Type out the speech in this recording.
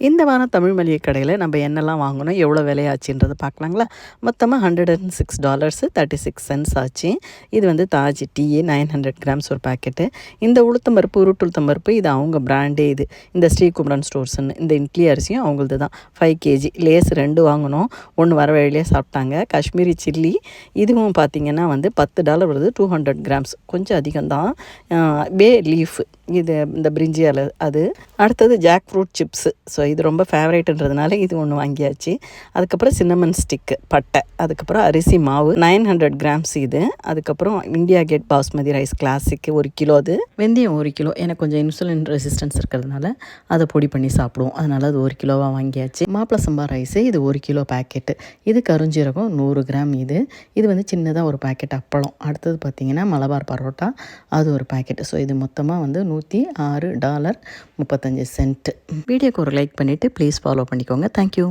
இந்த வாரம் தமிழ் மளிகை கடையில் நம்ம என்னெல்லாம் வாங்கணும் எவ்வளோ விலையாச்சுன்றது பார்க்கலாங்களா? மொத்தமாக hundred and six dollars thirty six cents ஆச்சு. இது வந்து Taj tea nine hundred grams ஒரு பாக்கெட்டு இந்த உளுத்தம் பருப்பு உருட்டுளுத்தம் பருப்பு இது அவங்க பிராண்டே இது. இந்த ஸ்ரீகுமரன் ஸ்டோர்ஸ்னு இந்த இட்லி அரிசியும் அவங்களது தான். ஃபைவ் கேஜி லேஸ் ரெண்டு வாங்கினோம் ஒன்று வர வழியிலே சாப்பிட்டாங்க. காஷ்மீரி சில்லி. இதுவும் பார்த்திங்கன்னா வந்து பத்து டாலர் வருது டூ ஹண்ட்ரட் கிராம்ஸ் கொஞ்சம் அதிகம்தான் பே லீஃப் இது இந்த பிரிஞ்சி அது. அடுத்தது ஜாக் ஃப்ரூட் சிப்ஸு ஸோ இது ரொம்ப ஃபேவரேட்டுன்றதுனால இது ஒன்று வாங்கியாச்சு. அதுக்கப்புறம் சின்னமன் ஸ்டிக்கு பட்டை அதுக்கப்புறம் அரிசி மாவு நைன் ஹண்ட்ரட் கிராம்ஸ் இது. அதுக்கப்புறம் India gate basmati rice classic ஒரு கிலோ அது. வெந்தயம் ஒரு கிலோ. எனக்கு கொஞ்சம் இன்சுலின் ரெசிஸ்டன்ஸ் இருக்கிறதுனால அதை பொடி பண்ணி சாப்பிடுவோம். அதனால் அது ஒரு கிலோவாக வாங்கியாச்சு. மாப்பிள சம்பா ரைஸு இது ஒரு கிலோ பேக்கெட்டு இது கருஞ்சீரகம் நூறு கிராம் இது. இது வந்து சின்னதாக ஒரு பேக்கெட் அப்பளம். அடுத்தது பார்த்திங்கன்னா மலபார் பரோட்டா அது ஒரு பேக்கெட்டு ஸோ இது மொத்தமாக வந்து நூற்றி ஆறு டாலர் முப்பத்தஞ்சு சென்ட்டு வீடியோக்கு ஒரு லைக் பண்ணிவிட்டு ப்ளீஸ் ஃபாலோ பண்ணிக்கோங்க. தேங்க்யூ